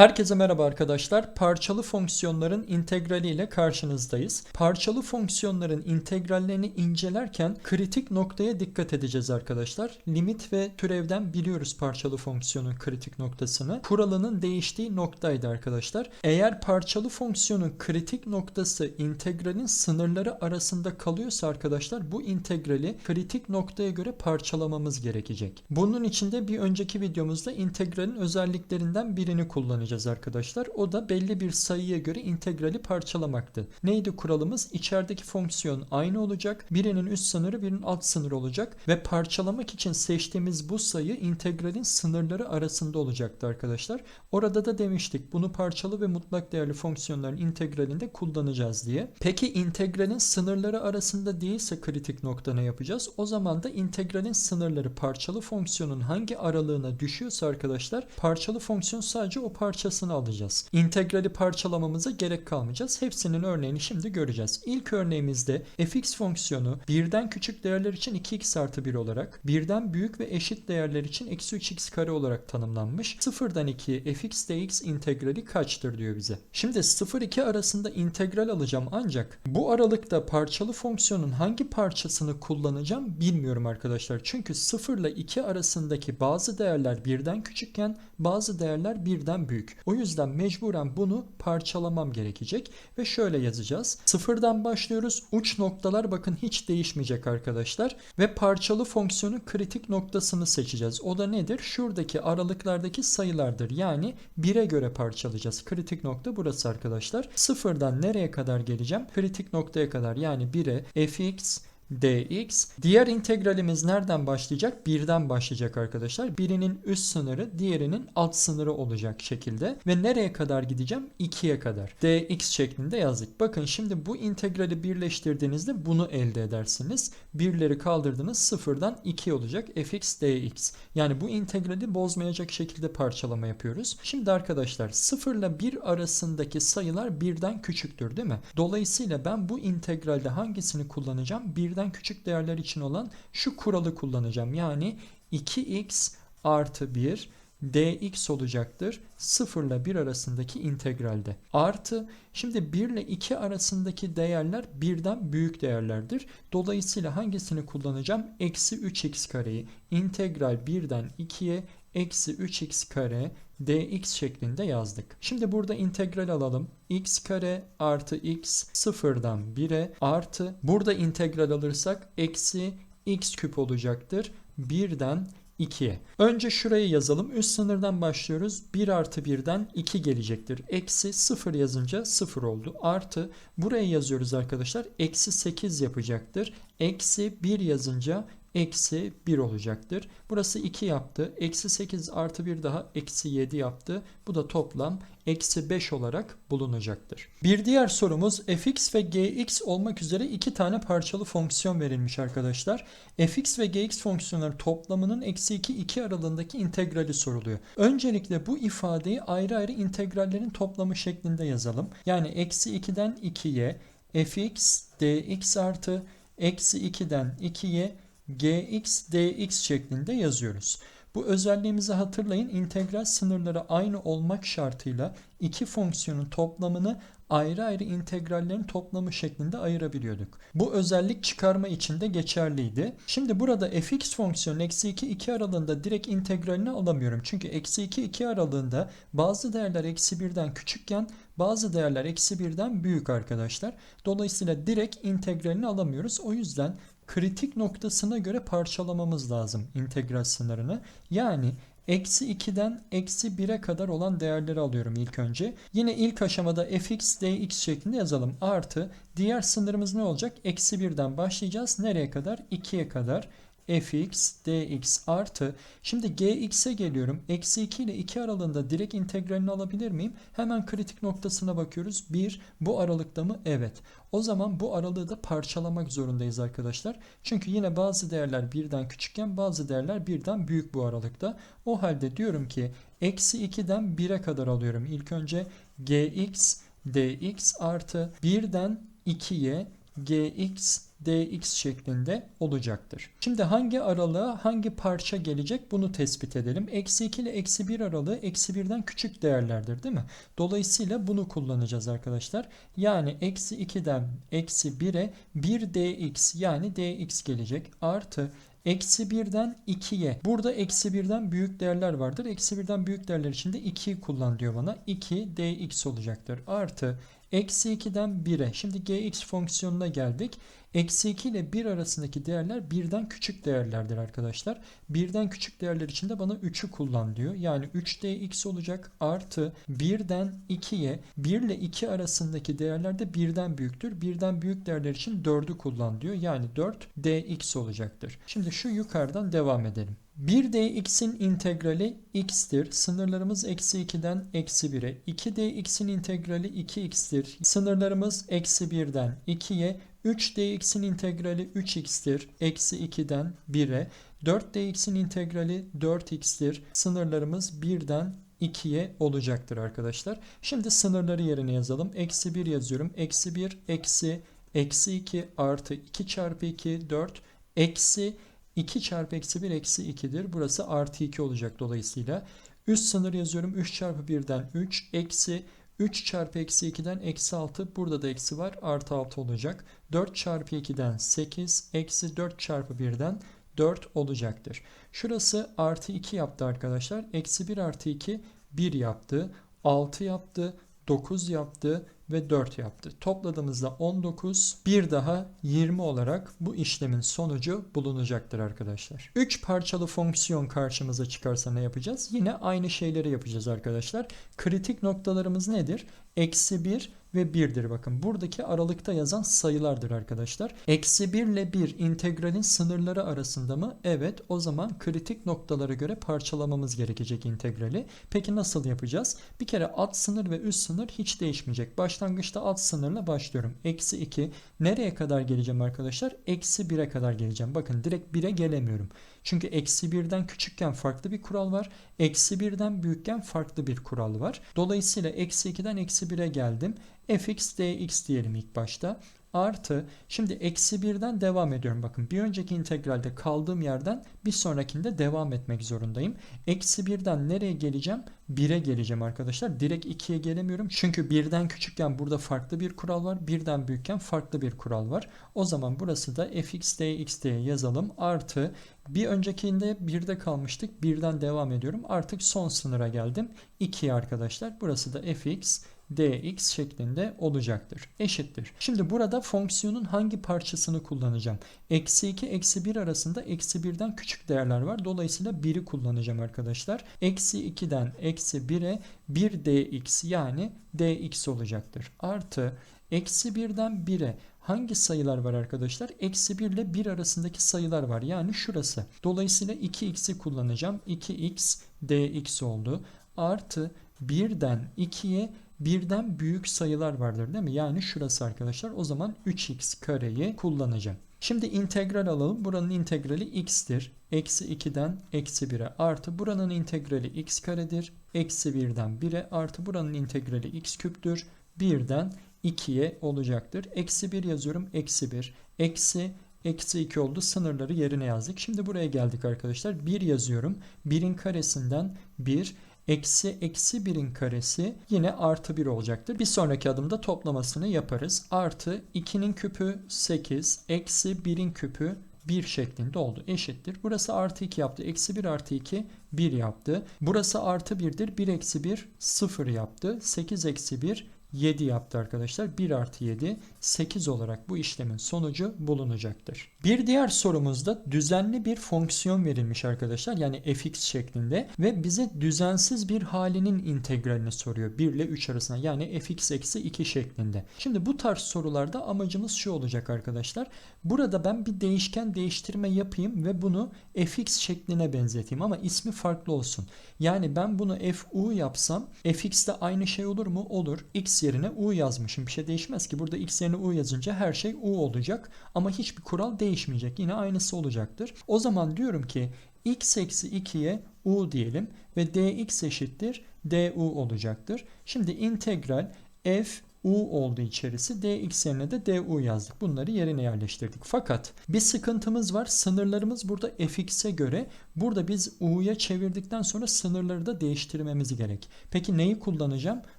Herkese merhaba arkadaşlar. Parçalı fonksiyonların integrali ile karşınızdayız. Parçalı fonksiyonların integrallerini incelerken kritik noktaya dikkat edeceğiz arkadaşlar. Limit ve türevden biliyoruz parçalı fonksiyonun kritik noktasını. Kuralının değiştiği noktaydı arkadaşlar. Eğer parçalı fonksiyonun kritik noktası integralin sınırları arasında kalıyorsa arkadaşlar bu integrali kritik noktaya göre parçalamamız gerekecek. Bunun için de bir önceki videomuzda integralin özelliklerinden birini kullanacağız arkadaşlar. O da belli bir sayıya göre integrali parçalamaktı. Neydi kuralımız? İçerideki fonksiyon aynı olacak. Birinin üst sınırı birinin alt sınırı olacak ve parçalamak için seçtiğimiz bu sayı integralin sınırları arasında olacaktı arkadaşlar. Orada da demiştik bunu parçalı ve mutlak değerli fonksiyonların integralinde kullanacağız diye. Peki integralin sınırları arasında değilse kritik nokta ne yapacağız? O zaman da integralin sınırları parçalı fonksiyonun hangi aralığına düşüyorsa arkadaşlar parçalı fonksiyon sadece o parçasını alacağız. İntegrali parçalamamıza gerek kalmayacağız. Hepsinin örneğini şimdi göreceğiz. İlk örneğimizde fx fonksiyonu birden küçük değerler için 2x artı 1 olarak, birden büyük ve eşit değerler için eksi 3x kare olarak tanımlanmış. Sıfırdan 2'ye fx dx integrali kaçtır diyor bize. Şimdi 0-2 arasında integral alacağım ancak bu aralıkta parçalı fonksiyonun hangi parçasını kullanacağım bilmiyorum arkadaşlar. Çünkü 0 ile 2 arasındaki bazı değerler birden küçükken bazı değerler birden büyük. O yüzden mecburen bunu parçalamam gerekecek ve şöyle yazacağız. Sıfırdan başlıyoruz. Uç noktalar bakın hiç değişmeyecek arkadaşlar ve parçalı fonksiyonun kritik noktasını seçeceğiz. O da nedir? Şuradaki aralıklardaki sayılardır. Yani 1'e göre parçalayacağız. Kritik nokta burası arkadaşlar. Sıfırdan nereye kadar geleceğim? Kritik noktaya kadar yani 1'e fx dx. Diğer integralimiz nereden başlayacak? Birden başlayacak arkadaşlar. Birinin üst sınırı diğerinin alt sınırı olacak şekilde. Ve nereye kadar gideceğim? 2'ye kadar. dx şeklinde yazdık. Bakın şimdi bu integrali birleştirdiğinizde bunu elde edersiniz. Birleri kaldırdınız sıfırdan 2 olacak fx dx. Yani bu integrali bozmayacak şekilde parçalama yapıyoruz. Şimdi arkadaşlar 0 ile 1 arasındaki sayılar birden küçüktür değil mi? Dolayısıyla ben bu integralde hangisini kullanacağım? Birden birden küçük değerler için olan şu kuralı kullanacağım. Yani 2x artı 1 dx olacaktır 0 ile 1 arasındaki integralde. Artı şimdi 1 ile 2 arasındaki değerler birden büyük değerlerdir. Dolayısıyla hangisini kullanacağım? Eksi 3x kareyi integral 1'den 2'ye eksi 3x kare dx şeklinde yazdık. Şimdi burada integral alalım. x kare artı x sıfırdan 1'e artı burada integral alırsak eksi x küp olacaktır. 1'den 2'ye. Önce şurayı yazalım. Üst sınırdan başlıyoruz. 1 artı 1'den 2 gelecektir. Eksi 0 yazınca 0 oldu. Artı buraya yazıyoruz arkadaşlar. Eksi 8 yapacaktır. Eksi 1 yazınca eksi 1 olacaktır. Burası 2 yaptı. Eksi 8 artı 1 daha eksi 7 yaptı. Bu da toplam eksi 5 olarak bulunacaktır. Bir diğer sorumuz fx ve gx olmak üzere iki tane parçalı fonksiyon verilmiş arkadaşlar. fx ve gx fonksiyonları toplamının eksi 2 2 aralığındaki integrali soruluyor. Öncelikle bu ifadeyi ayrı ayrı integrallerin toplamı şeklinde yazalım. Yani eksi 2'den 2'ye fx dx artı eksi 2'den 2'ye gx dx şeklinde yazıyoruz. Bu özelliğimizi hatırlayın. İntegral sınırları aynı olmak şartıyla iki fonksiyonun toplamını ayrı ayrı integrallerin toplamı şeklinde ayırabiliyorduk. Bu özellik çıkarma için de geçerliydi. Şimdi burada fx fonksiyonu eksi 2 2 aralığında direkt integralini alamıyorum. Çünkü eksi 2 2 aralığında bazı değerler eksi 1'den küçükken bazı değerler eksi 1'den büyük arkadaşlar. Dolayısıyla direkt integralini alamıyoruz. O yüzden kritik noktasına göre parçalamamız lazım integral sınırını. Yani eksi 2'den eksi 1'e kadar olan değerleri alıyorum ilk önce. Yine ilk aşamada fx dx şeklinde yazalım. Artı diğer sınırımız ne olacak? Eksi 1'den başlayacağız. Nereye kadar? 2'ye kadar fx dx artı şimdi gx'e geliyorum. Eksi 2 ile 2 aralığında direkt integralini alabilir miyim? Hemen kritik noktasına bakıyoruz. 1 bu aralıkta mı? Evet. O zaman bu aralığı da parçalamak zorundayız arkadaşlar. Çünkü yine bazı değerler birden küçükken bazı değerler birden büyük bu aralıkta. O halde diyorum ki eksi 2'den 1'e kadar alıyorum. İlk önce gx dx artı 1'den 2'ye gx dx şeklinde olacaktır. Şimdi hangi aralığa hangi parça gelecek bunu tespit edelim. Eksi 2 ile eksi 1 aralığı eksi 1'den küçük değerlerdir değil mi? Dolayısıyla bunu kullanacağız arkadaşlar. Yani eksi 2'den eksi 1'e 1 dx yani dx gelecek artı Eksi 1'den 2'ye. Burada eksi 1'den büyük değerler vardır. Eksi 1'den büyük değerler için de 2'yi kullan diyor bana. 2 dx olacaktır. Artı eksi 2'den 1'e. Şimdi gx fonksiyonuna geldik. Eksi 2 ile 1 arasındaki değerler 1'den küçük değerlerdir arkadaşlar. 1'den küçük değerler için de bana 3'ü kullan diyor. Yani 3dx olacak artı 1'den 2'ye 1 ile 2 arasındaki değerler de 1'den büyüktür. 1'den büyük değerler için 4'ü kullan diyor. Yani 4 dx olacaktır. Şimdi şu yukarıdan devam edelim. 1 dx'in integrali x'tir. Sınırlarımız eksi 2'den eksi 1'e. 2 dx'in integrali 2x'tir. Sınırlarımız eksi 1'den 2'ye. 3 dx'in integrali 3x'tir. Eksi 2'den 1'e. 4 dx'in integrali 4x'tir. Sınırlarımız 1'den 2'ye olacaktır arkadaşlar. Şimdi sınırları yerine yazalım. Eksi 1 yazıyorum. Eksi 1 eksi eksi 2 artı 2 çarpı 2 4 eksi 2 çarpı eksi 1 eksi 2'dir. Burası artı 2 olacak dolayısıyla. Üst sınır yazıyorum. 3 çarpı 1'den 3 eksi 3 çarpı eksi 2'den eksi 6. Burada da eksi var. Artı 6 olacak. 4 çarpı 2'den 8. Eksi 4 çarpı 1'den 4 olacaktır. Şurası artı 2 yaptı arkadaşlar. Eksi 1 artı 2 1 yaptı. 6 yaptı. 9 yaptı ve 4 yaptı. Topladığımızda 19, bir daha 20 olarak bu işlemin sonucu bulunacaktır arkadaşlar. 3 parçalı fonksiyon karşımıza çıkarsa ne yapacağız? Yine aynı şeyleri yapacağız arkadaşlar. Kritik noktalarımız nedir? Eksi 1 ve 1'dir. Bakın buradaki aralıkta yazan sayılardır arkadaşlar. Eksi 1 ile 1 integralin sınırları arasında mı? Evet. O zaman kritik noktalara göre parçalamamız gerekecek integrali. Peki nasıl yapacağız? Bir kere alt sınır ve üst sınır hiç değişmeyecek. Başlangıçta alt sınırla başlıyorum. Eksi 2. Nereye kadar geleceğim arkadaşlar? Eksi 1'e kadar geleceğim. Bakın direkt 1'e gelemiyorum. Çünkü eksi 1'den küçükken farklı bir kural var. Eksi 1'den büyükken farklı bir kural var. Dolayısıyla eksi 2'den eksi 1'e geldim. fx dx diyelim ilk başta. Artı şimdi eksi 1'den devam ediyorum. Bakın bir önceki integralde kaldığım yerden bir sonrakinde devam etmek zorundayım. Eksi 1'den nereye geleceğim? 1'e geleceğim arkadaşlar. Direkt 2'ye gelemiyorum. Çünkü 1'den küçükken burada farklı bir kural var. 1'den büyükken farklı bir kural var. O zaman burası da fx dx diye yazalım. Artı bir öncekinde 1'de kalmıştık. 1'den devam ediyorum. Artık son sınıra geldim. 2 arkadaşlar. Burası da fx dx şeklinde olacaktır. Eşittir. Şimdi burada fonksiyonun hangi parçasını kullanacağım? Eksi 2, eksi 1 arasında eksi 1'den küçük değerler var. Dolayısıyla 1'i kullanacağım arkadaşlar. Eksi 2'den eksi 1'e 1 dx yani dx olacaktır. Artı eksi 1'den 1'e hangi sayılar var arkadaşlar? Eksi 1 ile 1 arasındaki sayılar var. Yani şurası. Dolayısıyla 2x'i kullanacağım. 2x dx oldu. Artı 1'den 2'ye birden büyük sayılar vardır değil mi? Yani şurası arkadaşlar. O zaman 3x kareyi kullanacağım. Şimdi integral alalım. Buranın integrali x'tir. Eksi 2'den eksi 1'e artı buranın integrali x karedir. Eksi 1'den 1'e artı buranın integrali x küptür. 1'den 2'ye olacaktır. Eksi 1 yazıyorum. Eksi 1. Eksi Eksi 2 oldu. Sınırları yerine yazdık. Şimdi buraya geldik arkadaşlar. 1 yazıyorum. 1'in karesinden 1. Eksi eksi 1'in karesi yine artı 1 olacaktır. Bir sonraki adımda toplamasını yaparız. Artı 2'nin küpü 8. Eksi 1'in küpü 1 şeklinde oldu. Eşittir. Burası artı 2 yaptı. Eksi 1 artı 2 1 yaptı. Burası artı 1'dir. 1 eksi 1 0 yaptı. 8 eksi 1 7 yaptı arkadaşlar. 1 artı 7 8 olarak bu işlemin sonucu bulunacaktır. Bir diğer sorumuzda düzenli bir fonksiyon verilmiş arkadaşlar. Yani fx şeklinde ve bize düzensiz bir halinin integralini soruyor. 1 ile 3 arasında yani fx eksi 2 şeklinde. Şimdi bu tarz sorularda amacımız şu olacak arkadaşlar. Burada ben bir değişken değiştirme yapayım ve bunu fx şekline benzeteyim ama ismi farklı olsun. Yani ben bunu fu yapsam fx de aynı şey olur mu? Olur. x yerine u yazmışım. Bir şey değişmez ki. Burada x yerine u yazınca her şey u olacak ama hiçbir kural değişmeyecek. Yine aynısı olacaktır. O zaman diyorum ki x eksi 2'ye u diyelim ve dx eşittir du olacaktır. Şimdi integral f u oldu içerisi. dx yerine de du yazdık. Bunları yerine yerleştirdik. Fakat bir sıkıntımız var. Sınırlarımız burada fx'e göre. Burada biz u'ya çevirdikten sonra sınırları da değiştirmemiz gerek. Peki neyi kullanacağım?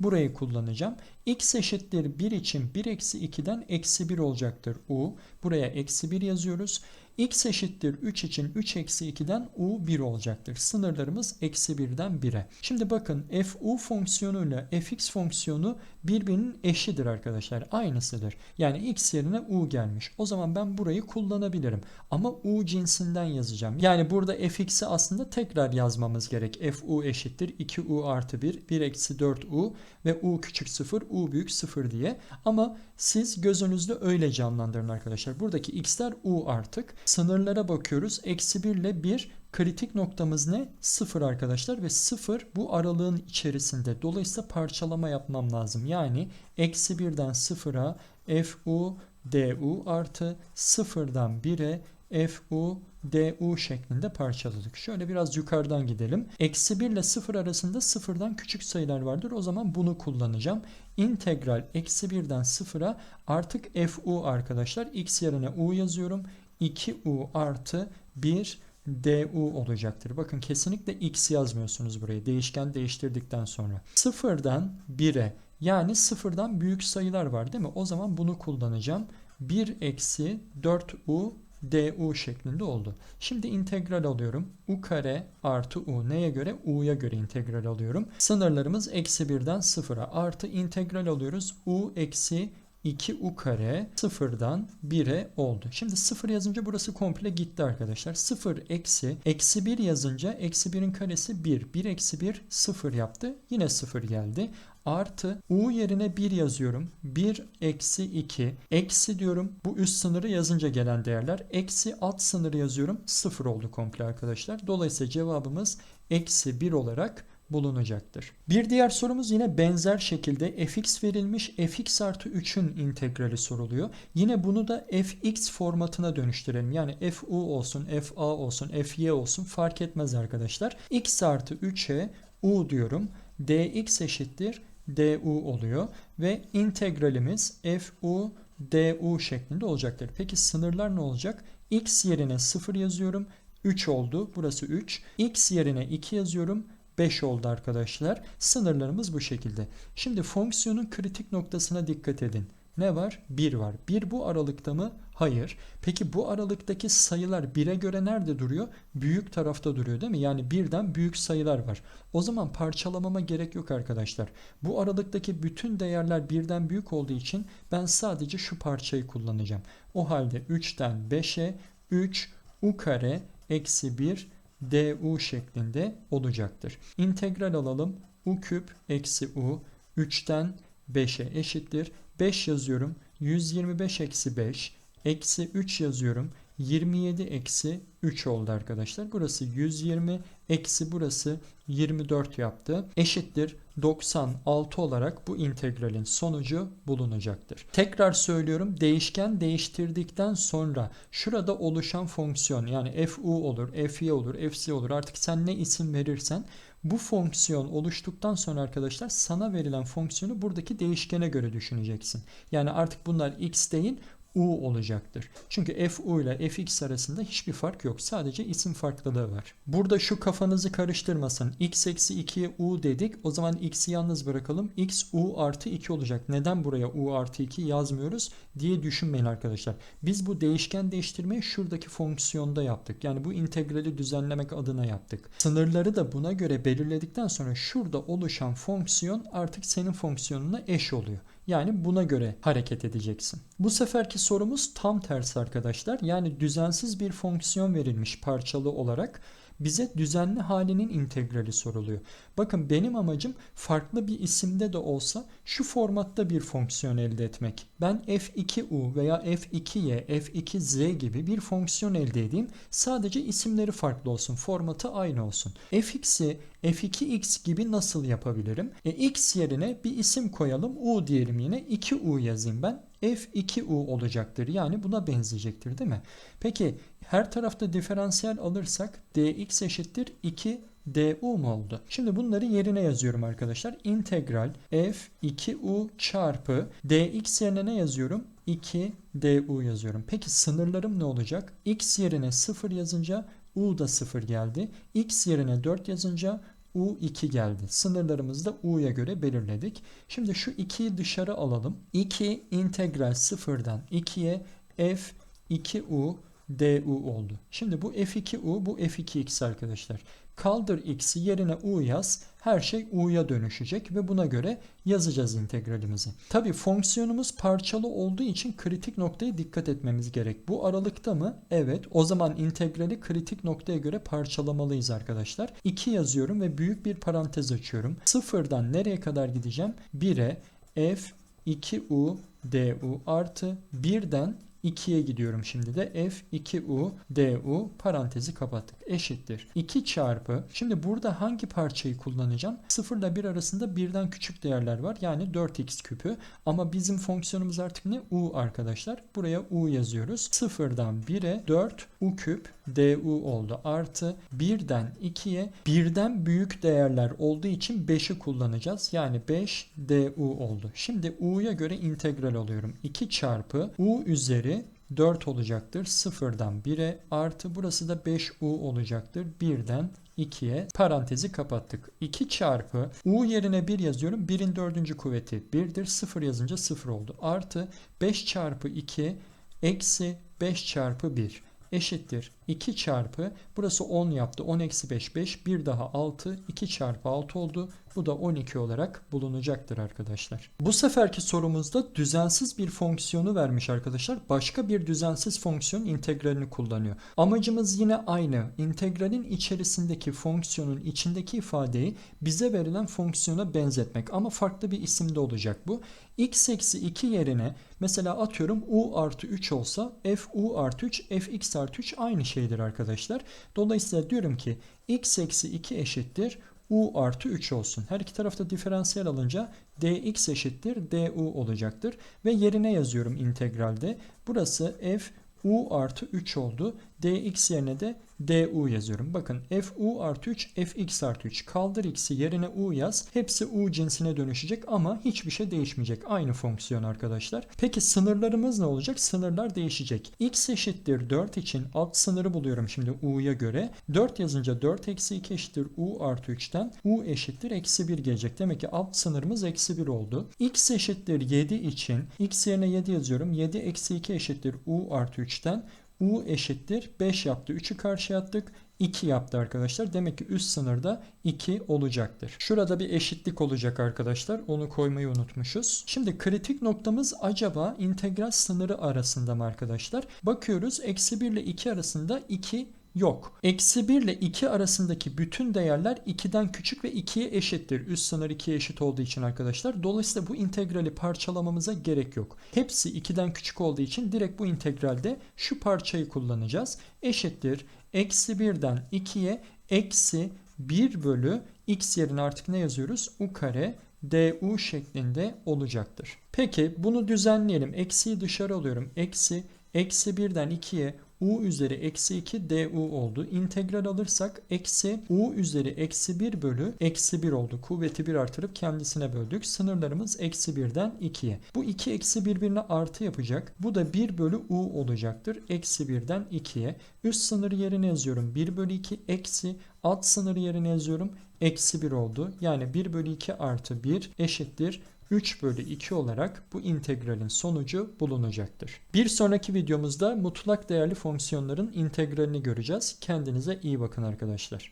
Burayı kullanacağım. x eşittir 1 için 1 eksi 2'den eksi 1 olacaktır u. Buraya eksi 1 yazıyoruz x eşittir 3 için 3 eksi 2'den u 1 olacaktır. Sınırlarımız eksi 1'den 1'e. Şimdi bakın fu fonksiyonuyla fx fonksiyonu birbirinin eşidir arkadaşlar. Aynısıdır. Yani x yerine u gelmiş. O zaman ben burayı kullanabilirim. Ama u cinsinden yazacağım. Yani burada fx'i aslında tekrar yazmamız gerek. fu eşittir 2u artı 1, 1 eksi 4u ve u küçük 0, u büyük 0 diye. Ama siz gözünüzde öyle canlandırın arkadaşlar. Buradaki x'ler u artık. Sınırlara bakıyoruz. Eksi 1 ile 1 kritik noktamız ne? 0 arkadaşlar ve 0 bu aralığın içerisinde. Dolayısıyla parçalama yapmam lazım. Yani eksi 1'den 0'a fu du artı 0'dan 1'e fu du şeklinde parçaladık. Şöyle biraz yukarıdan gidelim. Eksi 1 ile 0 arasında sıfırdan küçük sayılar vardır. O zaman bunu kullanacağım. İntegral eksi 1'den 0'a artık fu arkadaşlar. x yerine u yazıyorum. 2u artı 1 du olacaktır. Bakın kesinlikle x yazmıyorsunuz buraya. Değişken değiştirdikten sonra. Sıfırdan 1'e yani sıfırdan büyük sayılar var değil mi? O zaman bunu kullanacağım. 1 eksi 4u du şeklinde oldu. Şimdi integral alıyorum. u kare artı u neye göre? u'ya göre integral alıyorum. Sınırlarımız eksi 1'den 0'a artı integral alıyoruz. u eksi 2u kare sıfırdan 1'e oldu. Şimdi 0 yazınca burası komple gitti arkadaşlar. 0 eksi eksi 1 yazınca eksi 1'in karesi 1. 1 eksi 1 0 yaptı. Yine 0 geldi. Artı u yerine 1 yazıyorum. 1 eksi 2 eksi diyorum. Bu üst sınırı yazınca gelen değerler. Eksi alt sınırı yazıyorum. 0 oldu komple arkadaşlar. Dolayısıyla cevabımız eksi 1 olarak bulunacaktır. Bir diğer sorumuz yine benzer şekilde fx verilmiş fx artı 3'ün integrali soruluyor. Yine bunu da fx formatına dönüştürelim. Yani fu olsun, fa olsun, fy olsun fark etmez arkadaşlar. x artı 3'e u diyorum. dx eşittir du oluyor ve integralimiz fu du şeklinde olacaktır. Peki sınırlar ne olacak? x yerine 0 yazıyorum. 3 oldu. Burası 3. x yerine 2 yazıyorum. 5 oldu arkadaşlar. Sınırlarımız bu şekilde. Şimdi fonksiyonun kritik noktasına dikkat edin. Ne var? 1 var. 1 bu aralıkta mı? Hayır. Peki bu aralıktaki sayılar 1'e göre nerede duruyor? Büyük tarafta duruyor değil mi? Yani birden büyük sayılar var. O zaman parçalamama gerek yok arkadaşlar. Bu aralıktaki bütün değerler birden büyük olduğu için ben sadece şu parçayı kullanacağım. O halde 3'ten 5'e 3 u kare eksi 1 du şeklinde olacaktır. İntegral alalım. u küp eksi u 3'ten 5'e eşittir. 5 yazıyorum. 125 eksi 5 eksi 3 yazıyorum. 27 eksi 3 oldu arkadaşlar. Burası 120 eksi burası 24 yaptı. Eşittir 96 olarak bu integralin sonucu bulunacaktır. Tekrar söylüyorum değişken değiştirdikten sonra şurada oluşan fonksiyon yani fu olur, fy olur, fc olur artık sen ne isim verirsen bu fonksiyon oluştuktan sonra arkadaşlar sana verilen fonksiyonu buradaki değişkene göre düşüneceksin. Yani artık bunlar x değil u olacaktır. Çünkü fu ile fx arasında hiçbir fark yok. Sadece isim farklılığı var. Burada şu kafanızı karıştırmasın. x eksi 2'ye u dedik. O zaman x'i yalnız bırakalım. x u artı 2 olacak. Neden buraya u artı 2 yazmıyoruz diye düşünmeyin arkadaşlar. Biz bu değişken değiştirmeyi şuradaki fonksiyonda yaptık. Yani bu integrali düzenlemek adına yaptık. Sınırları da buna göre belirledikten sonra şurada oluşan fonksiyon artık senin fonksiyonuna eş oluyor. Yani buna göre hareket edeceksin. Bu seferki sorumuz tam tersi arkadaşlar. Yani düzensiz bir fonksiyon verilmiş parçalı olarak bize düzenli halinin integrali soruluyor. Bakın benim amacım farklı bir isimde de olsa şu formatta bir fonksiyon elde etmek. Ben f2u veya f2y, f2z gibi bir fonksiyon elde edeyim. Sadece isimleri farklı olsun, formatı aynı olsun. fx'i f2x gibi nasıl yapabilirim? E, x yerine bir isim koyalım, u diyelim yine 2u yazayım ben f2u olacaktır. Yani buna benzeyecektir değil mi? Peki her tarafta diferansiyel alırsak dx eşittir 2 du mu oldu? Şimdi bunları yerine yazıyorum arkadaşlar. İntegral f 2u çarpı dx yerine ne yazıyorum? 2 du yazıyorum. Peki sınırlarım ne olacak? x yerine 0 yazınca u da 0 geldi. x yerine 4 yazınca U2 geldi. Sınırlarımızı da U'ya göre belirledik. Şimdi şu 2'yi dışarı alalım. 2 integral 0'dan 2'ye f2u du oldu. Şimdi bu f2u bu f2x arkadaşlar. Kaldır x'i yerine u yaz. Her şey u'ya dönüşecek ve buna göre yazacağız integralimizi. Tabi fonksiyonumuz parçalı olduğu için kritik noktaya dikkat etmemiz gerek. Bu aralıkta mı? Evet. O zaman integrali kritik noktaya göre parçalamalıyız arkadaşlar. 2 yazıyorum ve büyük bir parantez açıyorum. Sıfırdan nereye kadar gideceğim? 1'e f 2u du artı 1'den 2'ye gidiyorum şimdi de. F2u du parantezi kapattık. Eşittir. 2 çarpı şimdi burada hangi parçayı kullanacağım? 0 ile 1 arasında birden küçük değerler var. Yani 4x küpü. Ama bizim fonksiyonumuz artık ne? U arkadaşlar. Buraya u yazıyoruz. 0'dan 1'e 4 u küp du oldu. Artı 1'den 2'ye birden büyük değerler olduğu için 5'i kullanacağız. Yani 5 du oldu. Şimdi u'ya göre integral alıyorum 2 çarpı u üzeri 4 olacaktır. 0'dan 1'e artı burası da 5u olacaktır. 1'den 2'ye parantezi kapattık. 2 çarpı u yerine 1 yazıyorum. 1'in 4. kuvveti 1'dir. 0 yazınca 0 oldu. Artı 5 çarpı 2 eksi 5 çarpı 1 eşittir 2 çarpı burası 10 yaptı 10 eksi 5 5 bir daha 6 2 çarpı 6 oldu bu da 12 olarak bulunacaktır arkadaşlar. Bu seferki sorumuzda düzensiz bir fonksiyonu vermiş arkadaşlar. Başka bir düzensiz fonksiyon integralini kullanıyor. Amacımız yine aynı. İntegralin içerisindeki fonksiyonun içindeki ifadeyi bize verilen fonksiyona benzetmek. Ama farklı bir isimde olacak bu. x eksi 2 yerine mesela atıyorum u artı 3 olsa f u artı 3 f x artı 3 aynı şeydir arkadaşlar. Dolayısıyla diyorum ki x eksi 2 eşittir u artı 3 olsun. Her iki tarafta diferansiyel alınca dx eşittir du olacaktır. Ve yerine yazıyorum integralde. Burası f u artı 3 oldu. Dx yerine de du yazıyorum. Bakın f u artı 3 f x artı 3 kaldır x'i yerine u yaz. Hepsi u cinsine dönüşecek ama hiçbir şey değişmeyecek. Aynı fonksiyon arkadaşlar. Peki sınırlarımız ne olacak? Sınırlar değişecek. x eşittir 4 için alt sınırı buluyorum şimdi u'ya göre. 4 yazınca 4 eksi 2 eşittir u artı 3'ten u eşittir eksi 1 gelecek. Demek ki alt sınırımız eksi 1 oldu. x eşittir 7 için x yerine 7 yazıyorum. 7 eksi 2 eşittir u artı 3'ten U eşittir 5 yaptı. 3'ü karşıya attık. 2 yaptı arkadaşlar. Demek ki üst sınırda 2 olacaktır. Şurada bir eşitlik olacak arkadaşlar. Onu koymayı unutmuşuz. Şimdi kritik noktamız acaba integral sınırı arasında mı arkadaşlar? Bakıyoruz. Eksi 1 ile 2 arasında 2 yok. Eksi 1 ile 2 arasındaki bütün değerler 2'den küçük ve 2'ye eşittir. Üst sınır 2'ye eşit olduğu için arkadaşlar. Dolayısıyla bu integrali parçalamamıza gerek yok. Hepsi 2'den küçük olduğu için direkt bu integralde şu parçayı kullanacağız. Eşittir. Eksi 1'den 2'ye eksi 1 bölü x yerine artık ne yazıyoruz? u kare du şeklinde olacaktır. Peki bunu düzenleyelim. Eksiyi dışarı alıyorum. Eksi eksi 1'den 2'ye u üzeri eksi 2 du oldu. İntegral alırsak eksi u üzeri eksi 1 bölü eksi 1 oldu. Kuvveti 1 artırıp kendisine böldük. Sınırlarımız eksi 1'den 2'ye. Bu 2 eksi birbirine artı yapacak. Bu da 1 bölü u olacaktır. Eksi 1'den 2'ye. Üst sınır yerine yazıyorum. 1 bölü 2 eksi alt sınır yerine yazıyorum. Eksi 1 oldu. Yani 1 bölü 2 artı 1 eşittir 3 bölü 2 olarak bu integralin sonucu bulunacaktır. Bir sonraki videomuzda mutlak değerli fonksiyonların integralini göreceğiz. Kendinize iyi bakın arkadaşlar.